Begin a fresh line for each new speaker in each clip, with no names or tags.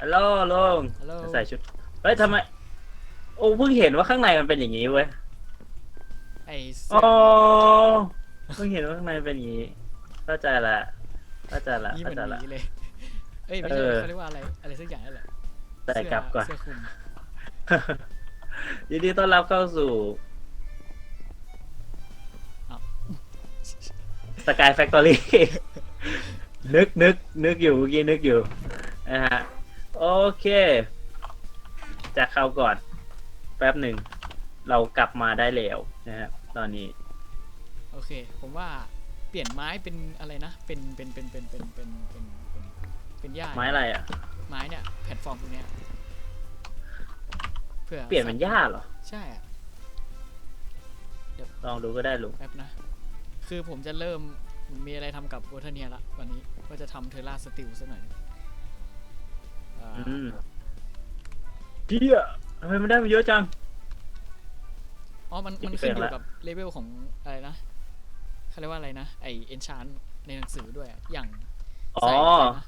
ฮัลโหลลุง
ฮัลโหล
ใส่ชุด เฮ้ยทำไม โอ้เพิ่งเห็นว่าข้างในมันเป็นอย่างนี้เว้ย
ไอ้เสื้
อ๋อเพิ่งเห็นว่าข้างในเป็นอย่างนี้ เข้าใจละ เข้าใจละ
นี่เหมื
เข้า
อน
ใจละ
หมีเลยเอ้ยไม่ใช่
เออ
เขาเรียกว่าอะไรอะไรสักอย่างนั่นแหละ
ใส่กลับก่อน
เสื้อคลุม
ยินดีต้อนรับเข้าสู่
อ้าว
สกายแฟคทอรี่ นึกนึกนึกอยู่เมื่อกี้นึกอยู่นะฮะ โอเค จะเข้าก่อน แป๊บหนึ่ง เรากลับมาได้แล้วนะฮะตอนนี้
โอเค ผมว่าเปลี่ยนไม้เป็นอะไรนะ เป็นเป็นเป็นเป็นเป็นเป็นเป็นเป็นเป็นหญ้า
ไม้อะไรอะ
ไม้เนี่ยแพลตฟอร์มตรงเนี้ยเพื่อ
เปลี่ยนเป็นหญ้าเหรอ
ใช่อะ
ลองดูก็ได้ลุง
แป๊บนะ คือผมจะเริ่มมีอะไรทำกับโอเทเนียละวันนี้ก็จะทำเทอร่าสติลซะหน่อย อ่า
อืมเฮียทำไมมันได้มาเยอะจัง
อ๋อ มัน มัน
ที่
ขึ้นอ
เป็น
ยู่
ละ
กับเลเวลของอะไรนะเขาเรียกว่าอะไรนะ ไอเอนชานในหนังสือด้วยอะอย่าง
อ๋อ
ใส่อะไรนะ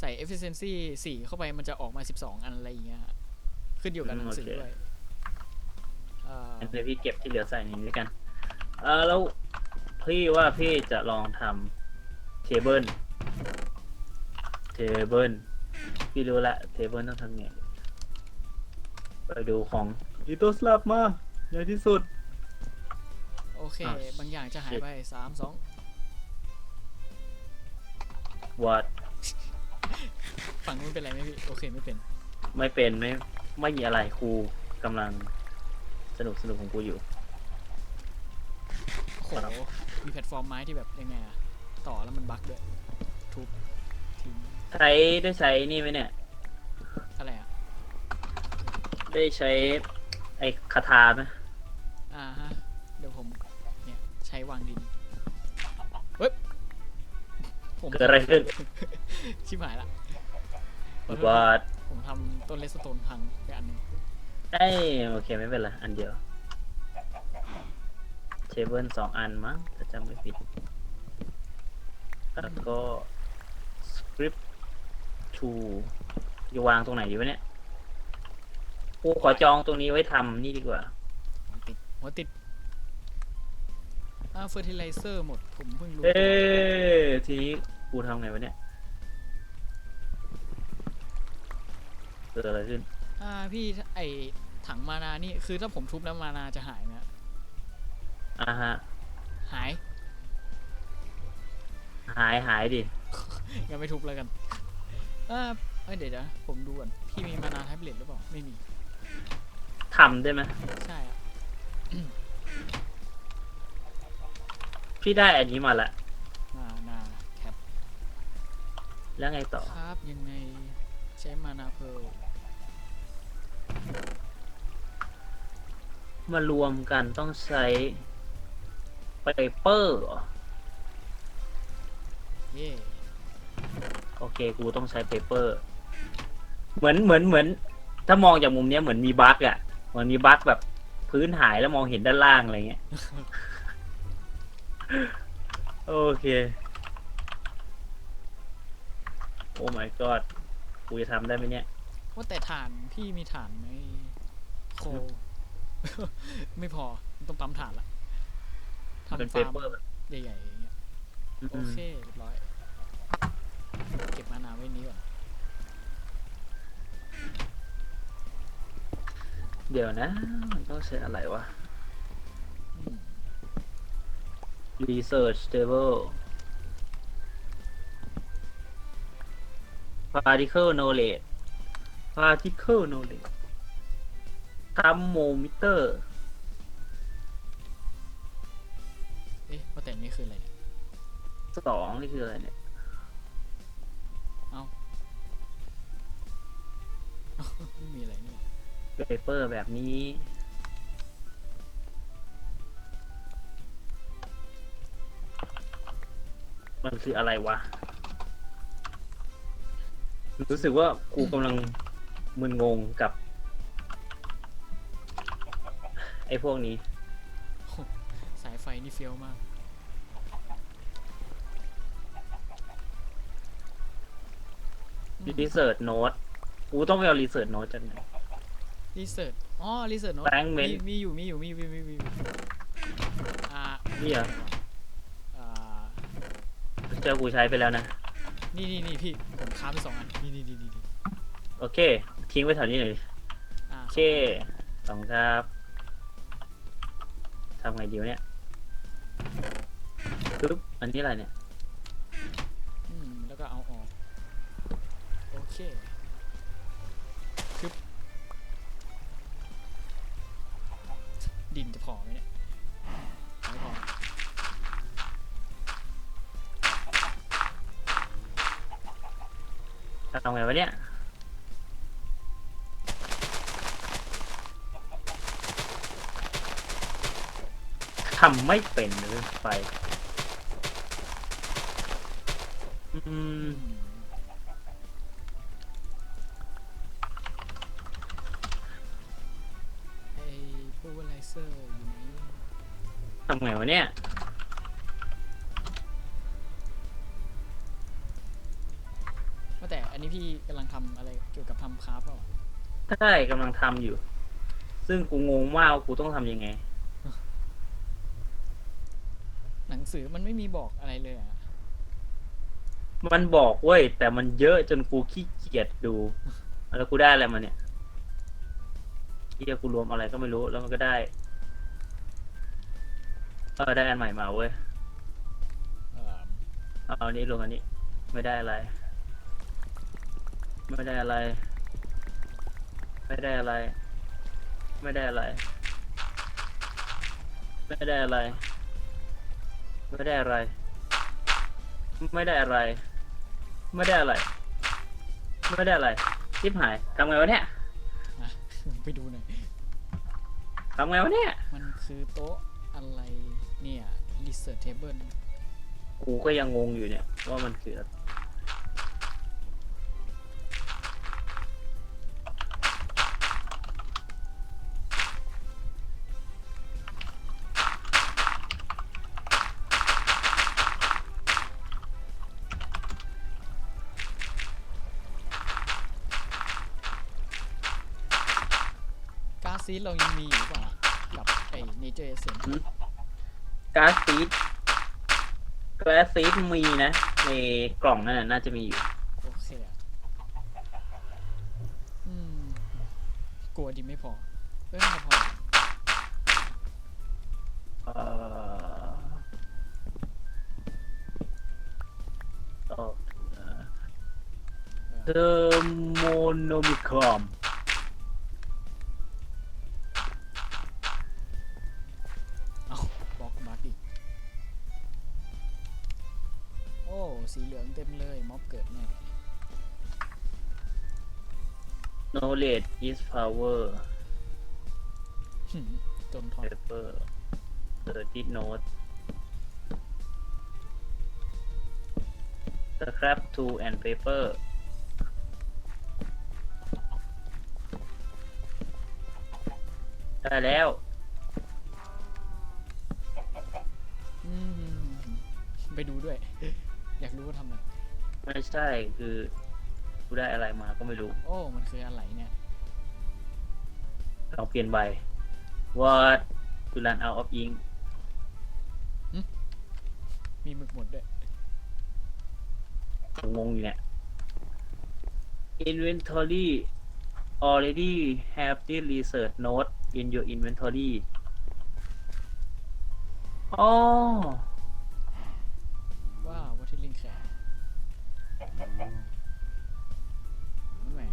ใส่ efficiency 4เข้าไปมันจะออกมา12อันอะไรอย่างเงี้ยขึ้นอยู่กับหนังสือด้วยอ่า
งั้นเดี๋ยวพี่เก็บที่เหลือใส่ในนี้ด้วยกัน เออแล้วพี่ว่าพี่จะลองทำเทเบิล เทเบิลพี่รู้ละเทเบิลต้องทำไง ไปดูของอีโตสลับมาใหญ่ที่สุด
โอเค
อะ
บางอย่างจะหายไป3 2
วัด
ฝั่งนู้นเป็นไรไหมพี่ โอเคไม่เป็น
ไม่เป็นไม่ไม่มีอะไรครูกำลังสนุกสนุกของกูอยู่
โอ้โห มีแพลตฟอร์มไม้ที่แบบยังไงอะต่อแล้วมันบั๊กด้วยทุบทิ้ง
ใช้ได้ใช้นี่ไหมเนี่ย
อะไรอะ
ได้ใช้ไอ้คาถาไหม
อ่าฮะ เดี๋ยวผม เนี่ย ใช้วางดินเฮ้ยผม
เกิดอะไรขึ้น
ชิบหายละขอโทษ
วัด
ผมทำต้นเลสโตนพังไปอันหนึง
เอ้ยโอเคไม่เป็นไรอันเดียวเทเบิลสองอันมั้งถ้าจำไม่ผิดแล้วก็สคริป ทูจะวางตรงไหนดีวะเนี่ยกูขอจองตรงนี้ไว้ทำนี่ดีกว่า
หัวติดหัวติดอ่าเฟอร์ติไลเซอร์หมดผมเพิ่งรู้
เอ้ทีนี้กูทำไงวะเนี่ยเกิดอะไรขึ้น
อ่าพี่ไอถังมานานี่คือถ้าผมทุบแล้วมานาจะหายไหมฮะ
อ่าฮะ
หาย
หายหายดิ
งั้นไม่ทุบแล้วกัน อ่าเอ้ยเดี๋ยวนะผมดูก่อนพี่มีมานาแท็บเล็ตหรือเปล่าไม่มี
ทำได้ไหม
ใช่อะ
พี่ได้อันนี้มาละ
มานาแท็บ
แล้วไงต่อ
ครับยังไงใช้มานาเพล
มารวมกันต้องใช้เปเปอร์
เย่
โอ เคกูต้องใช้เปเปอร์ เหมือนเหมือนเหมือน ถ้ามองจากมุมเนี้ยเหมือนมีบั๊กอะเหมือนมีบั๊กแบบพื้นหายแล้วมองเห็นด้านล่างอะไรเงี้ย โอเค โอ้ my god กูจะทำได้ไหมเนี่ย
ว่าแต่ฐานพี่มีฐานไหมโค ไม่พอต้องปั๊มฐานละ
เป็น
ทำ
เป
ฟาร์ม
เปอร์แบบ
ใหญ่ๆอย่างเงี้ย
อืม
โอเคเรียบร้อย เก็บมานาไว้นี้ก่อน
เดี๋ยวนะมันต้องใช้อะไรวะ
อืม
research table particle knowledge particle knowledge thermometer
เอ๊ะว่าแต่นี่คืออะไรเนี่ย
สองนี่คืออะไรเนี่ย
ไม่มีอะไรนี่
เปเปอร์แบบนี้มันคืออะไรวะ รู้สึกว่ากูกำลังมึนงงกับ ไอ้พวกนี้
สายไฟนี่เฟี้ยวมากอ
รีเสิร์ชโน้ต กูต้องไปเอารีเสิร์ชโน้ตจากไหน
รีเสิร์ชอ๋อรีเสิร์ชโน้ต
Bank
มี
Mint
มีอยู่มีอยู่มีมีมีมีมีอ่า
นี่เหรอ
อ่า
เจอกูใช้ไปแล้วนะ
นี่นี่นี่พี่ผมค้าไปสองอันนี่นี่นี่นี่นี่
โอเค ทิ้งไว้แถวนี้หน่อยดิ
อ่า
โอเคสองครับทำไงดีวะเนี่ยปึ๊บอันนี้อะไรเนี่ย
อืมแล้วก็เอาออกโอเค ดินจะพอไหมเนี่ยไม่พอ
ทำไงวะเนี่ยทำไม่เป็นเลยไฟอืม
อืม เซอร์อยู่ไหน
ทำไงวะเนี่ย
ว่าแต่อันนี้พี่กำลังทำอะไรเกี่ยวกับทำคราฟต์เปล่า
ใช่กำลังทำอยู่ ซึ่งกูงงมากว่ากูต้องทำยังไง
หนังสือมันไม่มีบอกอะไรเลยอะ
มันบอกเว้ยแต่มันเยอะจนกูขี้เกียจดู แล้วกูได้อะไรมาเนี่ย เฮียกูรวมอะไรก็ไม่รู้แล้วมันก็ได้เออได้อันใหม่มาเว้ย
เอา
อันนี้ลงอันนี้ ไม่ได้อะไร ไม่ได้อะไร ไม่ได้อะไร ไม่ได้อะไร ไม่ได้อะไร ไม่ได้อะไร ไม่ได้อะไร ไม่ได้อะไร ไม่ได้อะไรทิพหายทำไงวะเนี่ย
ไปดูหน่อย
ทำไงวะเนี่ย
มันคือโต๊ะอะไรเนี่ย research table
กูก็ยังงงอยู่เนี่ย ว่ามันคืออะไรา
ซ
ซีดก๊าซซีดมีนะ ในกล่องนั่นนะน่าจะมีอยู่
โอเคอะอืมกลัวดีไม่พอเอ้ยไม่พอ
เอ่อเอ่อเทอร์โมโนมิคอม is power
หึจนทอน
paper 30 note scrap tool and paper ได้แล้ว
อืมไปดูด้วย อยากรู้ว่าทำอะไร
ไม่ใช่คือกูได้อะไรมาก็ไม่รู้
โอ้ มันคืออะไรเนี่ย
ลองเปลี่ยนใบ what to run out of ink
มีหมึกหมดด้วย
ผมงงอยู่เนี่ย inventory already have the research note in your inventory อ๋อ
ว้าววัตถุลิงแขนแหวน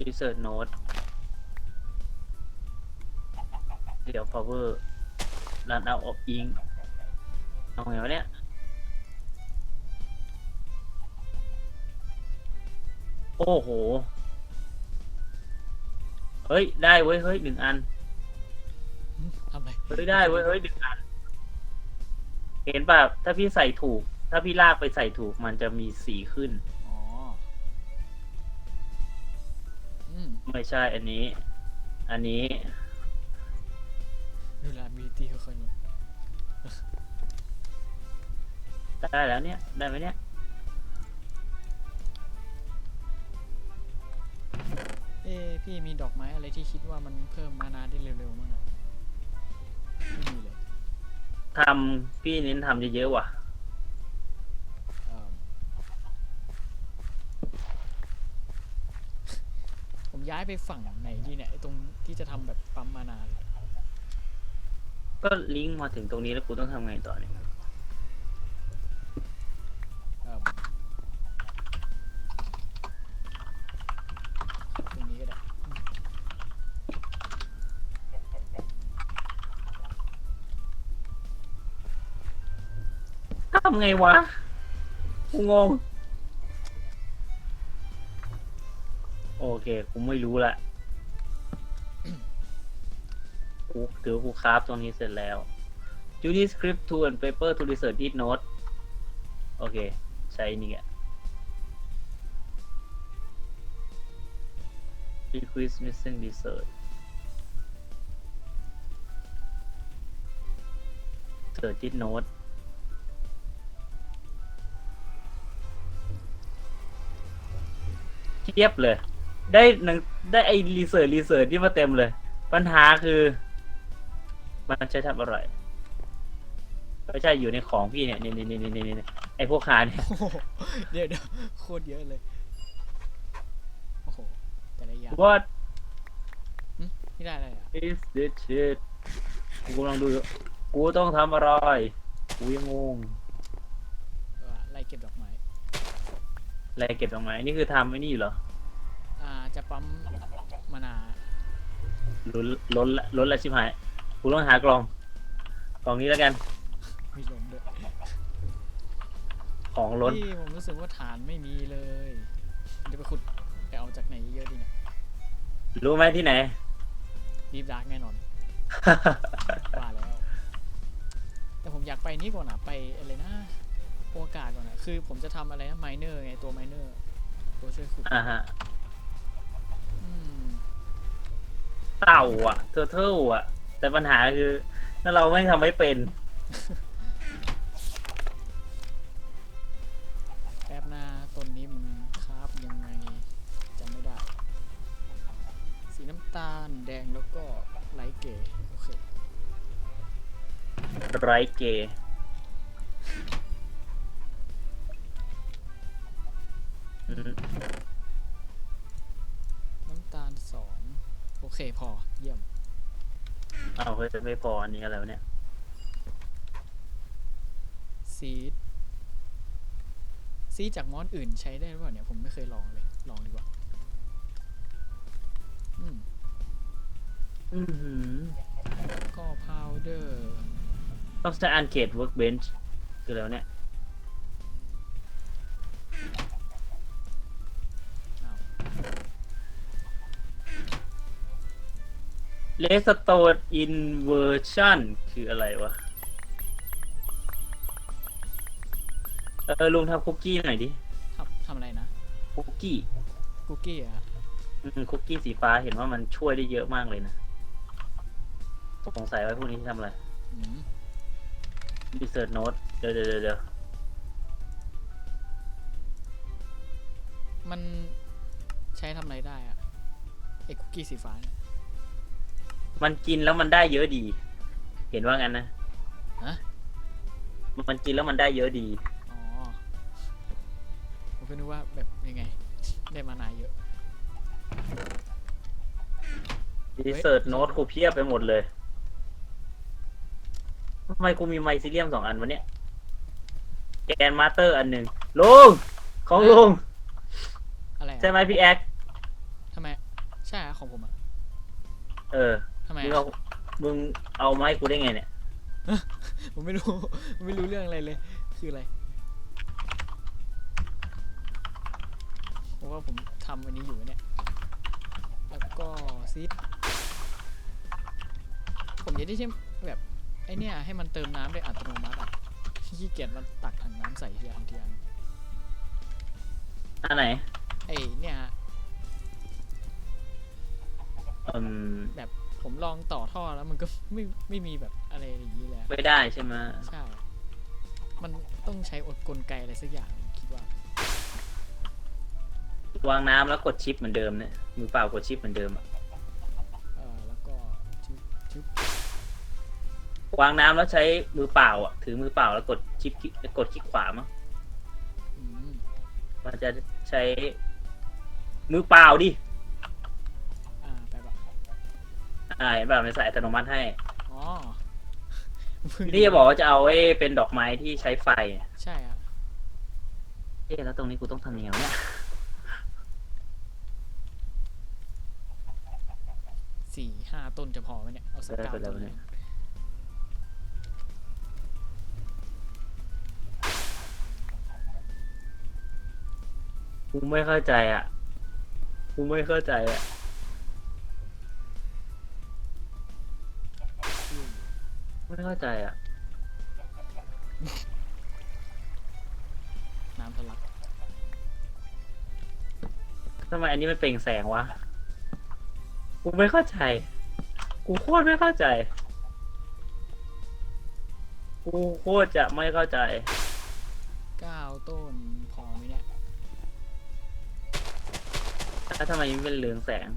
research note เดี๋ยว power run out of ink เอาไงวะเนี่ยโอ้โห เฮ้ย ได้เว้ย เฮ้ยหนึ่งอัน
หึทำอะไร
เฮ้ย ได้เว้ย เฮ้ยหนึ่งอัน เห็นป่ะ ถ้าพี่ใส่ถูก ถ้าพี่ลากไปใส่ถูก มันจะมีสีขึ้น
อ๋ออืม
ไม่ใช่อันนี้ อันนี้ ได้แล้วเนี่ย ได้ไหมเนี่ยเอ้
พี่มีดอกไม้อะไรที่คิดว่ามันเพิ่มมานาได้เร็วๆมั้งไม่มีเลย
ทำพี่เน้นทำเยอะๆว่ะ
ผมย้ายไปฝั่งไหนดีเนี่ยไอ้ตรงที่จะทำแบบปั๊มมานา
ก็ลิงก์มาถึงตรงนี้แล้วกูต้องทำไงต่อเนี่ยำไงวะกูงง โอเค กูไม่รู้ละกูถือกูคราฟตรงนี้เสร็จแล้ว Judy script to and paper to research it note โอเค ใช้นี่แหละ Request missing research search it note เทียบเลย ได้หนังได้ไอรีเสิร์ชรีเสิร์ชที่มาเต็มเลย ปัญหาคือ มันใช้ทำอะไรไม่ใช่อยู่ในของพี่เนี่ยนี่นี่นี่นี่นี่ไอพวกคาเนี่ย
โอ้โหเดี๋ยวเดี๋ยวโคตรเยอะเลย โอ้โห แต่ละอย่าง
What
ไม่ได้อะไรอะ
is this shit กูกำลังดูอยู่กูต้องทำอะไร กูยังงง
เออไล่เก็บดอกไม้
อะไรเก็บตรงไหนนี่คือทำไอ้นี่เหรอ
อ่าจะปั๊มมานา
ล้นล้นละล้นละชิบหายกูต้องหากล่องกล่องนี้แล้วกัน
มีลมด้วย
ของล้น
พี่ผมรู้สึกว่าฐานไม่มีเลยจะไปขุดไปเอาจากไหนเยอะดีเนี่ย
รู้ไหมที่ไหน
ดีฟดาร์กแน่นอน ว่าแล้ว แต่ผมอยากไปนี่ก่อนอะ ไปอะไรนะ โอกาสก่อนอะคือผมจะทำอะไรนะไมเนอร์ไงตัวไมเนอร์ตัวช่วยขุด
อ่าฮะ
อืม
เต่าอะเทอร์เทิลอะ แต่ปัญหาคือถ้าเราไม่ทำไม่เป็น
แป๊บหน้าต้นนี้มันคาบยังไงจำไม่ได้ สีน้ำตาลแดงแล้วก็ไลท์เกรย์โอเค
ไรเกย์
น้ำตาลสองโอเคพอเยี่ยม
เอาเฮ้ยไม่พออันนี้อะไรวะเนี่ย
ซีดซีดจากมอนอื่นใช้ได้หรือเปล่าเนี่ย ผมไม่เคยลองเลย ลองดีกว่า อืม
อือหือ
ก็พาวเดอร์
ต้องใช้อันเกตเวิร์กเบนช์คือแล้วะเนี่ย เลสโตดอินเวอร์ชันคืออะไรวะ เออลุงทำคุกกี้หน่อยดิ
ทำทำอะไรนะ
คุกกี้
คุกกี้อะ
อืมคุกกี้สีฟ้าเห็นว่ามันช่วยได้เยอะมากเลยนะสงสัยว่าพวกนี้ทำอะไร
อืม
รีเสิร์ชโน้ตเดี๋ยวเดี๋ยวเดี๋ยวเดี๋ยว
มันใช้ทำอะไรได้อะไอ้คุกกี้สีฟ้าเนี่ย
มันกินแล้วมันได้เยอะดี เห็นว่างั้นนะ
ฮะ
มันกินแล้วมันได้เยอะดี
อ๋อ ผมก็นึกว่าแบบยังไง ได้มานานเยอะ
รีเสิร์ชโน้ตกูเพียบไปหมดเลยทำไมกูมีไมซิเลียมสองอันวะเนี่ยแกนมาสเตอร์อันหนึ่งลุงของลุง
อะไรอะ
ใช่ไหมพี่แอ๊ก
ทำไม ใช่อะของผมอะ
เออ
ทำไม
มึง
อะ
เอามึงเอามาให้กูได้ไงเนี่ย
ผมไม่รู้ ผมไม่รู้เรื่องอะไรเลย คืออะไรเพราะว่าผมทำอันนี้อยู่เนี่ย แล้วก็ซีดผมอยากได้ที่แบบไอเนี่ยให้มันเติมน้ำได้อัตโนมัติอะขี้เกียจมันตักถังน้ำใส่ทีอันทีอัน
อันไหน
ไอเนี่ยฮะ
อืม
แบบ ผมลองต่อท่อแล้วมันก็ไม่ไม่มีแบบอะไรอย่างนี้เลยอะ
ไม่ได้ใช่ไหม
ใช่ มันต้องใช้อดกลไกอะไรสักอย่างคิดว่า
วางน้ำแล้วกดชิปเหมือนเดิมเนี่ยมือเปล่ากดชิปเหมือนเดิมอะ
เออแล้วก็ชึบชึบ
วางน้ำแล้วใช้มือเปล่าอะถือมือเปล่าแล้วกดชิปกดคลิกขวามั้ง
อืม
มันจะใช้มือเปล่าดิ
อ่า
เห็นแบบมันใส่อัตโนมัติให้
อ๋อเพิ่ง
นี่จะบอกว่าจะเอาไอ้เป็นดอกไม้ที่ใช้ไฟเนี่ย
ใช่อะ
เอ๊ะแล้วตรงนี้กูต้องทำยังไงวะเนี่ย
สี่ห้าต้นจะพอไหมเนี่ย เอาสักเก้าต้นเลย
กูไม่เข้าใจอะกูไม่เข้าใจอะ ไม่เข้าใจอะ
น้ำทะลัก
ทำไมอันนี้มันเปล่งแสงวะ กูไม่เข้าใจ กูโคตรไม่เข้าใจ กูโคตรจะไม่เข้าใจ
เก้าต้นพอไหมเนี่ย
แล้วทำไมมันเป็นเรืองแสง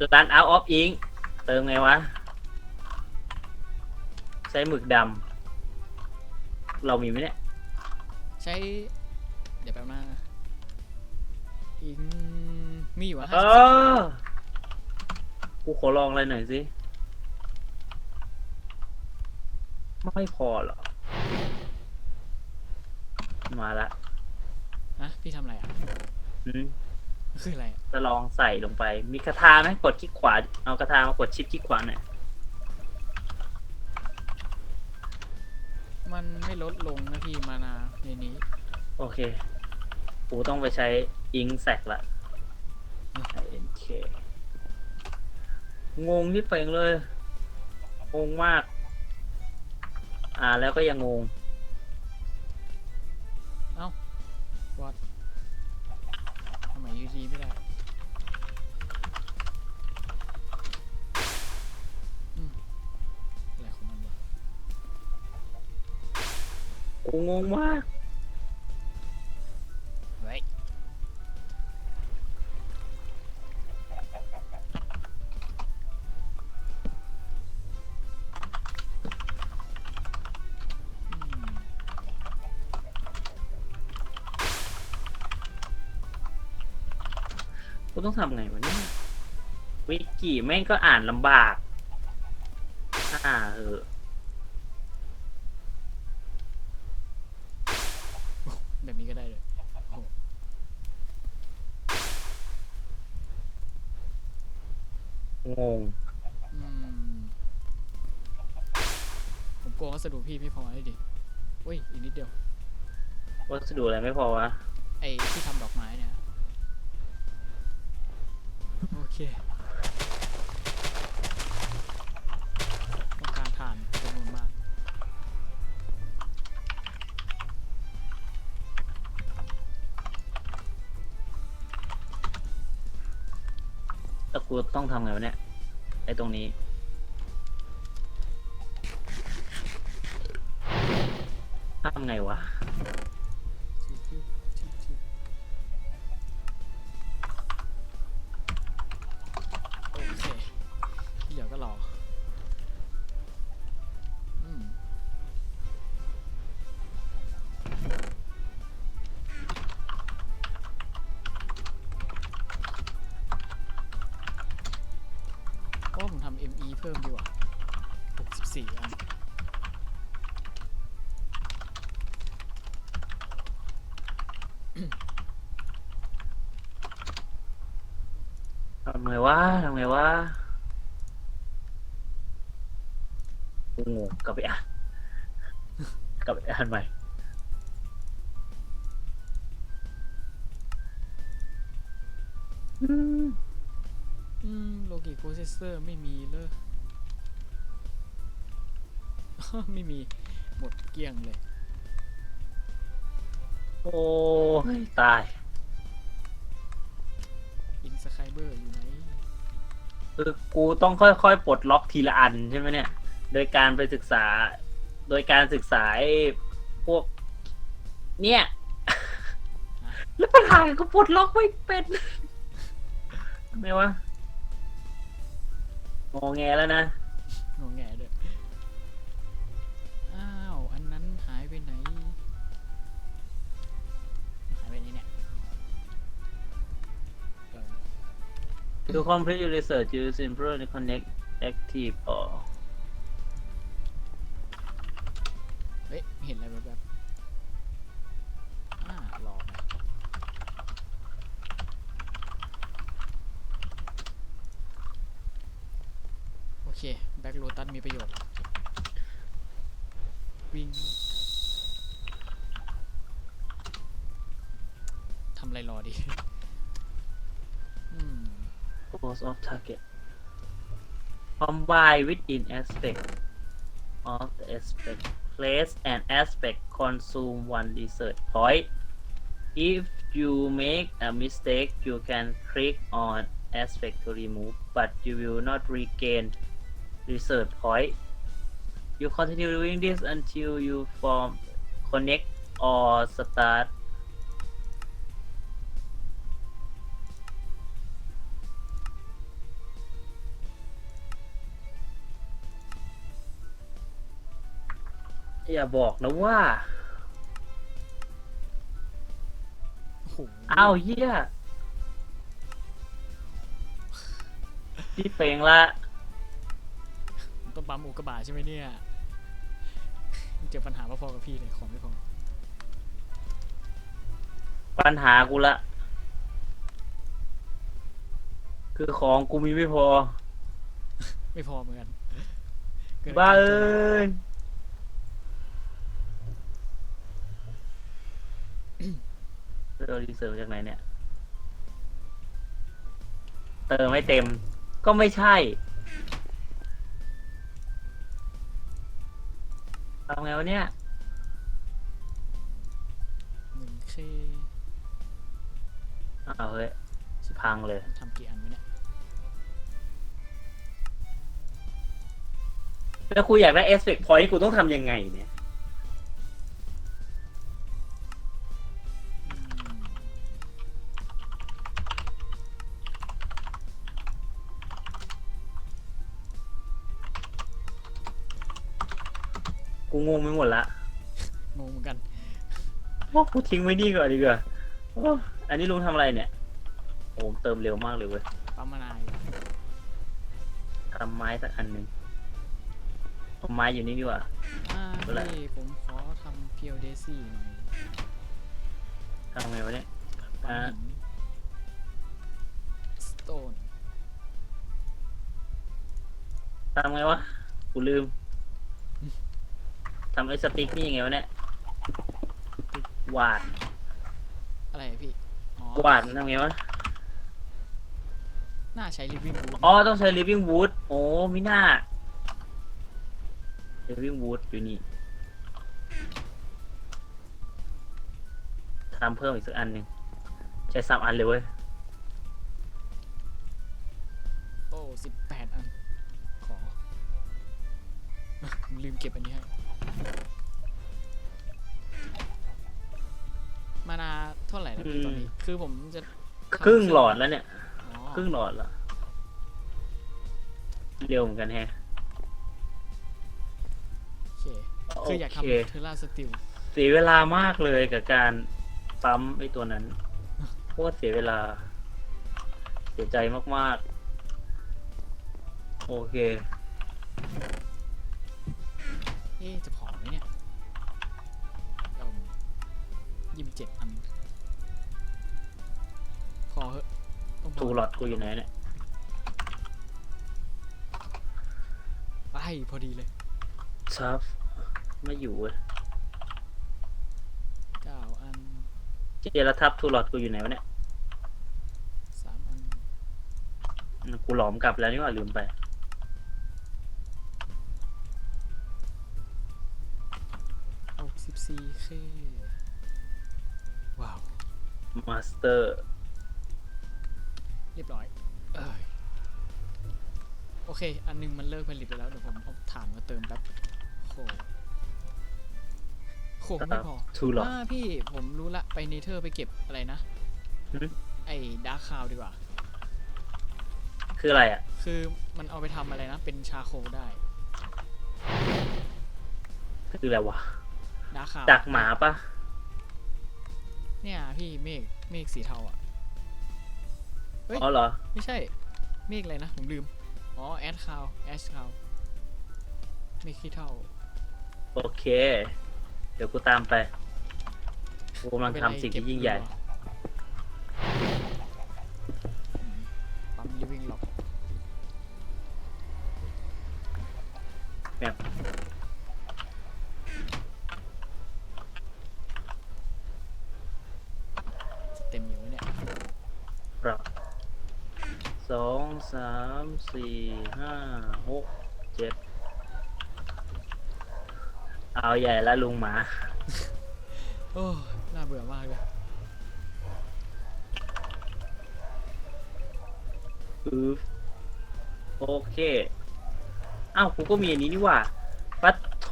ร้าน out of ink เติมไงวะ ใช้หมึกดำ เรามีไหมเนี่ย
ใช้ เดี๋ยวแป๊บนึงนะอิงมีอยู่อะ
เอ
ห้าสิบ
อ กูขอลองอะไรหน่อยสิ ไม่พอเหรอ มาละ
นะพี่ทำอะไรอะ
อืม
คืออะไรอะ
จะลองใส่ลงไป มีคาถาไหมกดคลิกขวา เอาคาถามากดชิปคลิกขวาหน่อย
มันไม่ลดลงนะพี่มานาในนี้
โอเคกูต้องไปใช้อิงแซกละโอเคงงที่เป่งเลย งงมาก อ่าแล้วก็ยังงง
วัดทำไม ยูดีไม่ได้อืมอะไรของมันวะ
กูงงมาก ต้องทำไงวะเนี่ยวิกิแม่งก็อ่านลำบาก อ่าเออ
แบบนี้ก็ได้เลยโอ้โห
งง
อืมผมกลัววัสดุพี่ไม่พอให้ดิอุ้ยอีกนิดเดียว
วัสดุอะไรไม่พอวะ
ไอ้ที่ทำดอกไม้เนี่ยโอ เคต้องการถ่านจำนวนมาก
แล้วกูต้องทำไงวะเนี่ย ไอ้ตรงนี้ ทำไงวะ
เพราะว่าผมทำ ME เพิ่มดีกว่า 64 อัน
ทำไงวะทำไงวะกูงงกลับไปอ่านกลับไปอ่านใหม่อืม
อืม โลกิโปรเซสเซอร์ไม่มีเลยไม่มีหมดเกลี้ยงเลย
โอ้ยตาย
อินสไคเบอร์อยู่ไหน
คือกูต้องค่อยๆ ปลดล็อกทีละอันใช่ไหมเนี่ย โดยการไปศึกษา โดยการศึกษาไอ้พวก เนี่ย แล้วปัญหาก็ปลดล็อกไม่เป็นทำไมวะ งอแงแล้วนะ
งงแงด้วยอ้าว อันนั้นหายไปไหน หายไปไหนเนี่ยเอิ่ม
To complete your research use improve the connect active or
เฮ้ย เห็นอะไรแบบ เค แบ็กโ o ตัสมีประโยชน์ วิ่ง ทำอะไรรอดี อืม
pose of target combine within aspect of the aspect place and aspect consume one research point if you make a mistake you can click on aspect to remove but you will not regain research point you continue doing this until you form connect or start อย่าบอกนะว่า
โอ้โห
อ้าวเหี้ยที่เฟงละ
ผม ต้องปั๊มอุกกาบาตใช่ไหมเนี่ยเจอปัญหาพอๆกับพี่เลยของไม่พอ
ปัญหากูละ คือของกูมีไม่พอ
ไม่พอเหมือนกันเกิด
บ้า
อร
เอ้
จน
ยเราดีเซิร์ฟจากไหนเนี่ย เติมไม่เต็ม ก็ไม่ใช่ ทำไงวะเนี่ย
หนึ่งเค
อ้าวเฮ้ยพังเลย
ทำกี่อันวะเนี่ย
แล้วกูอยากได้เอสเ c กพอยต์กูต้องทำยังไงเนี่ย กูงงไปหมดละ
งงเหมือนกัน
โอ้กูทิ้งไว้นี่ก่อนดีกว่าโอ้อันนี้ลุงทำอะไรเนี่ยโอ้เติมเร็วมากเลยเว้ย
ปั๊มมานาวอยู่
ทำไม้สักอันหนึ่งเอาไม้อยู่นี่ดีกว่า
อ่า
เมื่อไหร่
พี่ผมขอทำเพียวเดซี่หน่อย
ทำไงวะเนี่ย
ปั๊ม
อ่า
หินสโตน
ทำไงวะ กูลืม ทำไอ้สติ๊กนี่ยังไงวะเนี่ยวาด
อะไรอะพี่อ๋อ
วาดมันทำไงวะ
น่าใช้ลิฟวิ่งบู
อ๋อ ต้องใช้ living wood โอ้มิน่า living wood อยู่นี่ทำเพิ่มอีกสักอันหนึ่งใช้สามอันเลยเว้ย
โอ้สิบแปดอัน ขอ ลืมเก็บอันนี้ให้ มานาเท่าไหร่แล้วพี่ตอนนี้ คือผมจะ
ครึ่งหลอดแล้วเนี่ย
อ๋อ
ครึ่งหลอดแล้วเร็วเหมือนกันแฮะ
โอเค คืออยาก
โอเค
ทำเทอร่าสติล
เสียเวลามากเลยกับการปั๊มไอ้ตัวนั้นโคตรเสียเวลา เสียใจมากๆ โอเค
เอ๊ะจะพอไหมเนี่ยเอายี่สิบเจ็ดอันพอเหอะต้องพ
ทูหลอดกูอยู่ไหนเนี่ย
ไปพอดีเลย
ซัฟไม่อยู่เว้ย
เก้าอัน
เจรทับทูหลอดกูอยู่ไหนวะเนี่ย
สามอัน
อืมกูหลอมกลับแล้วนี่หว่าลืมไป
เคว้าว
มาสเตอร์
เรียบร้อยเอยโอเค อันหนึงมันเลิกผลิตไปแล้ว เดี๋ยวผมเอาถ่านมาเติมแป๊บโหโหโหไม่พอ
ทูหรอ
อ่าพี่ผมรู้ละ ไปเนเธอร์ไปเก็บอะไรนะ
หืม
ไอ้ดาร์คคาวดีกว่า
คืออะไรอะ
คือมันเอาไปทำอะไรนะ เป็นชาโคลได้
คืออะไรวะ
ดาร์คคาว
จากหมาปะ
เนี่ยพี่เมฆเมฆสีเทาอะ เฮ้ย
อ๋อเหรอ
ไม่ใช่ เมฆอะไรนะ ผมลืม อ๋อแอดคาวแอชคาวเมฆขี้เทา
โอเค เดี๋ยวกูตามไป กูกำลังทำสิ่งที่ยิ่งใหญ่
ปั๊
ใหญ่ละลุงหมา
โอ้ยน่าเบื่อมากเลย
อือโอเคอ้าวกูก็มีอันนี้นี่หว่าปัดโท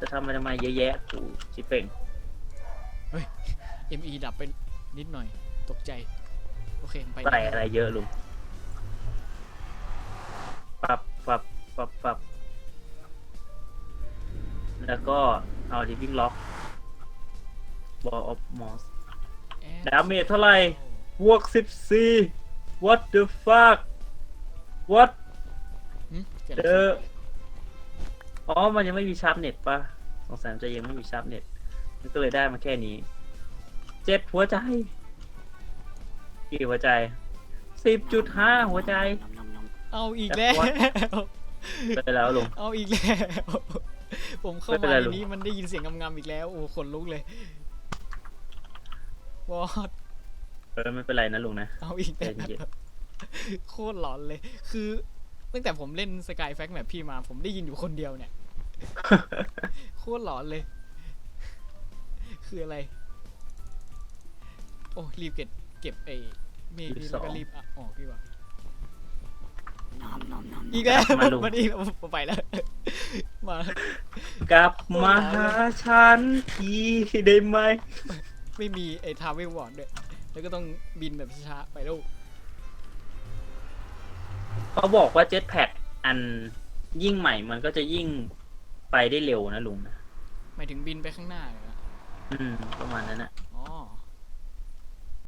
จะทำมาทำไมเยอะแยะกูจิเป่ง
ME ดับไปนิดหน่อย ตกใจ โอเคผมไป
ใส่อะไรเยอะลุง ปรับปรับปรับปรับ แล้วก็เอา living lock ball of moss
แอ
ดาเมจเท่าไหร่บวกสิบสี่ what the fuck what
หึเกิด
เด
อะไร
อ
ขึ้น
อ๋อ มันยังไม่มีชาร์ปเน็ตปะสงสัยมันจะยังไม่มีชาร์ปเน็ต มันก็เลยได้มาแค่นี้ เจ็ดหัวใจกี่หัวใจสิบจุดห้าหัวใจ
เอาอีกแล้ว
ไปแล้วลุง
เอาอีกแล้ว ผมเข้า
ไม่เป็น
มา
ไร
ใน
ลุง
นี้มันได้ยินเสียงงำๆอีกแล้ว โอ้ขนลุกเลยวอด
เออไม่เป็นไรนะลุงนะ
เอาอีกแล้ว
ใจเย็น
โคตรหลอนเลย คือตั้งแต่ผมเล่นสกายแฟกแบบพี่มา ผมได้ยินอยู่คนเดียวเนี่ย โคตรหลอนเลย คืออะไร โอ้รีบเก็บเก็บไอ้เมฆนี่แล้วก็รีบอะออกดีกว่า อีกแล้ว
มาลุง
มันอีกแล้วผมไปแล้วมา
กลับมาหาฉันทีได้ไหม
ไม่มีไอ้ทาวเวลวอร์ดด้วยแล้วก็ต้องบินแบบช้าๆไปแล้ว
เขาบอกว่าเจ็ตแพ็กอันยิ่งใหม่มันก็จะยิ่งไปได้เร็วนะลุงนะ
หมายถึงบินไปข้างหน้าเลยนะ
อืม ประมาณนั้นนะ